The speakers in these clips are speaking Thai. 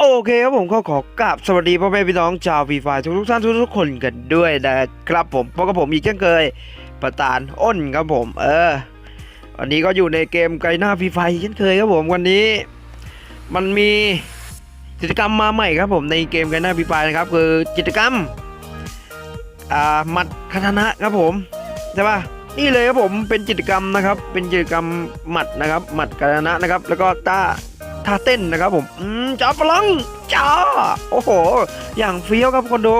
โอเคครับผมก็ขอกราบสวัสดีพ่อแม่พี่น้องชาวฟรีไฟทุกทุกท่านทุกทุกคนกันด้วยนะครับผมเพราะกับผมอีกเช่นเคยประตานอ้นครับผม เออวันนี้ก็อยู่ในเกมไกลหน้าฟรีไฟเช่นเคยครับผมวันนี้ มันมีกิจกรรมมาใหม่ครับผมในเกมไกลหน้าฟรีไฟนะครับ คือกิจกรรมอ่าหมัดคาทานะครับผมใช่ปะนี่เลยครับผมเป็นกิจกรรมนะครับ เป็นกิจกรรมหมัดนะครับหมัดคาทานะนะครับ แล้วก็ต้า ท่าเต้นนะครับผมอืมจ้าพลังจ้าโอ้โห อย่างเฟี้ยวครับคนดู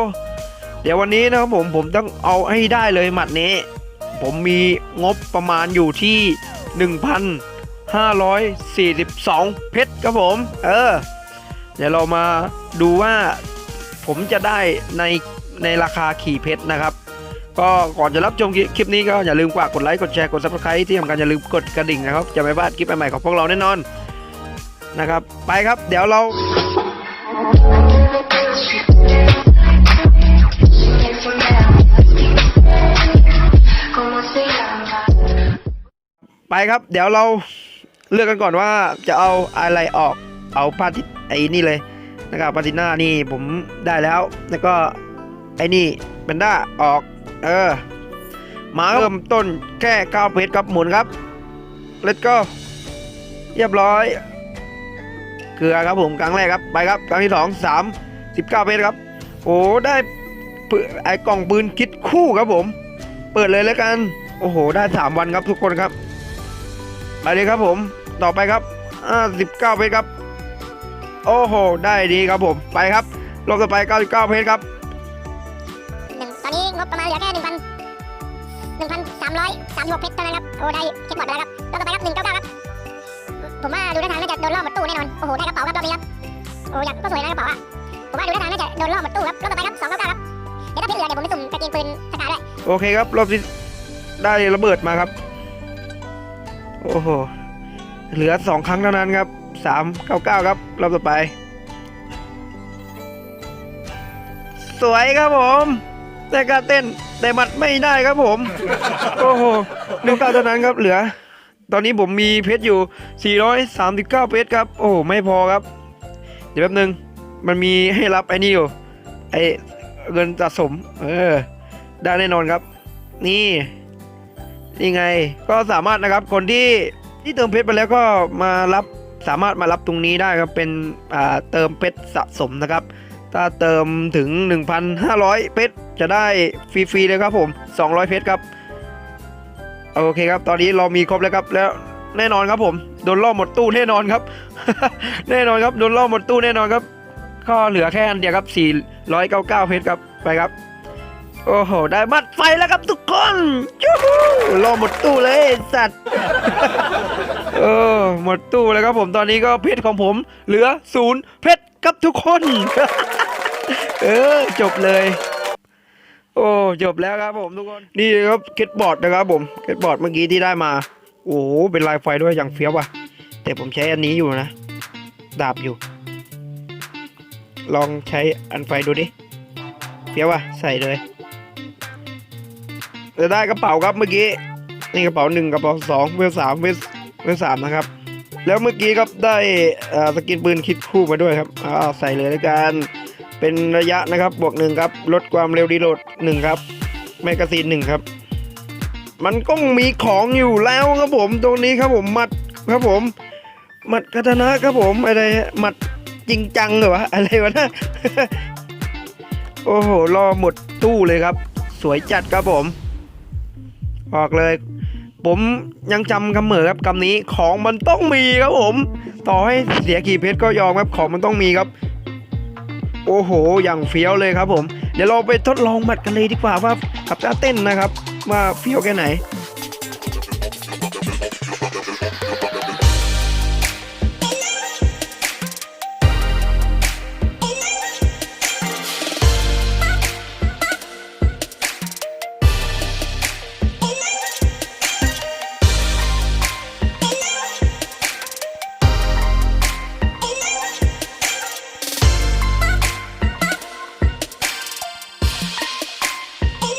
เดี๋ยววันนี้นะครับผมผมต้องเอาให้ได้เลยหมัดนี้ ผมมีงบประมาณอยู่ที่ 1,542 เพชรครับผม เออ เดี๋ยวเรามาดูว่าผมจะได้ในในราคาขี่เพชรนะครับก็ก่อนจะรับชมคลิปนี้ก็อย่าลืมกดไลค์กดแชร์กด subscribe ที่สำคัญอย่าลืมกดกระดิ่งนะครับ จะไม่พลาดคลิปใหม่ๆของพวกเราแน่นอน นะครับ ไปครับ เดี๋ยวเราไปครับ เดี๋ยวเราเลือกกันก่อนว่าจะเอาอะไรออกเอาพาทิตไอ้นี่เลยนะครับพาทิน่านี่ผมได้แล้ว แล้วก็ไอ้นี่เบนด้าออก เออมาเริ่มต้นแค่9เพชรครับหมุนครับ let's go เรียบร้อย เกลือครับผมครั้งแรกครับไปครับครั้งที่สองสามสิบเก้าเมตรครับ โอ้ได้ปืไอกล่องปืนคิดคู่ครับผม เปิดเลยแล้วกัน โอ้โห ได้สามวันครับทุกคนครับไปเลยครับผมต่อไปครับอ่าสิบเก้าเพชรครับ โอ้โห ได้ดีครับผมไปครับรอบต่อไปเก้าสิบเก้าเพชรครับตอนนี้งบประมาณเหลือแค่หนึ่งพันหนึ่งพันสามร้อยสามสิบหกเพชรเท่านั้นครับโอ้ได้เช็คบอร์ดไปแล้วครับรอบต่อไปครับหนึ่งเก้าเก้าครับ ผมว่าดูท่าทางน่าจะโดนล่อหมดตู้แน่นอน โอ้โห ได้กระเป๋าครับรอบนี้ครับ โอ้ยก็สวยนะกระเป๋าอะ ผมว่าดูท่าทางน่าจะโดนล่อหมดตู้ครับ รอบต่อไปครับสองเก้าเก้าครับ เดี๋ยวถ้าเพชรเหลือเดี๋ยวผมไปสุ่มกระเกงปืนสกาด้วย โอเคครับ รอบที่ได้ระเบิดมาครับ โอ้โห เหลือสองครั้งเท่านั้นครับสามเก้าเก้าครับ รอบต่อไป สวยครับผม แต่การเต้นแต่มัดไม่ได้ครับผม โอ้โหหนึ่งเก้าเท่านั้นครับเหลือ ตอนนี้ผมมีเพชรอยู่ 439 เพชรครับ โอ้โหไม่พอครับ เดี๋ยวแป๊บนึง มันมีให้รับไอ้นี่อยู่ ไอเงินสะสม เออ ได้แน่นอนครับ นี่ นี่ไง ก็สามารถนะครับ คนที่ที่เติมเพชรไปแล้วก็มารับ สามารถมารับตรงนี้ได้ครับ เป็นอ่าเติมเพชรสะสมนะครับ ถ้าเติมถึง 1,500 เพชรจะได้ฟรีๆเลยครับผม 200 เพชรครับ โอเคครับ ตอนนี้เรามีครบแล้วครับ แล้วแน่นอนครับผม โดนล่อหมดตู้แน่นอนครับ แน่นอนครับ โดนล่อหมดตู้แน่นอนครับ ก็เหลือแค่อันเดียวครับ 499 เพชรครับ ไปครับ โอ้โห ได้บัตรไฟแล้วครับทุกคนจู้ฮู้รอหมดตู้เลยสัตว์ เออ หมดตู้แล้วครับผม ตอนนี้ก็เพชรของผม เหลือศูนย์เพชรครับทุกคน เออ จบเลย โอ้จบแล้วครับผมทุกคน นี่ครับเก็ตบอร์ดนะครับผมเก็ตบอร์ดเมื่อกี้ที่ได้มา โอ้โหเป็นลายไฟด้วยอย่างเฟี้ยวว่ะ แต่ผมใช้อันนี้อยู่นะ ดาบอยู่ ลองใช้อันไฟดูดิ เฟี้ยวว่ะ ใส่เลยจะได้กระเป๋าครับเมื่อกี้ นี่กระเป๋าหนึ่งกระเป๋าสองเวลสามเวลเวลสามนะครับ แล้วเมื่อกี้ครับได้สกินปืนคิดคู่มาด้วยครับอ่าใส่เลยแล้วกัน เป็นระยะนะครับบวกหนึ่งครับ ลดความเร็วดีโหลดหนึ่งครับแมกกาซีนหนึ่งครับ มันก็มีของอยู่แล้วครับผมตรงนี้ครับผมมัดครับผม มัดคาตนะครับผมอะไรมัดจริงจังเหรอวะอะไรวะนะโอ้โหรอหมดตู้เลยครับ สวยจัดครับผม ออกเลย ผมยังจำคำเหมอครับคำนี้ของมันต้องมีครับผม ต่อให้เสียกี่เพชรก็ยอมครับของมันต้องมีครับ โอ้โห อย่างเฟี้ยวเลยครับผม เดี๋ยวเราไปทดลองหมัดกันเลยดีกว่าว่ากับท่าเต้นนะครับ ว่าเฟี้ยวแค่ไหน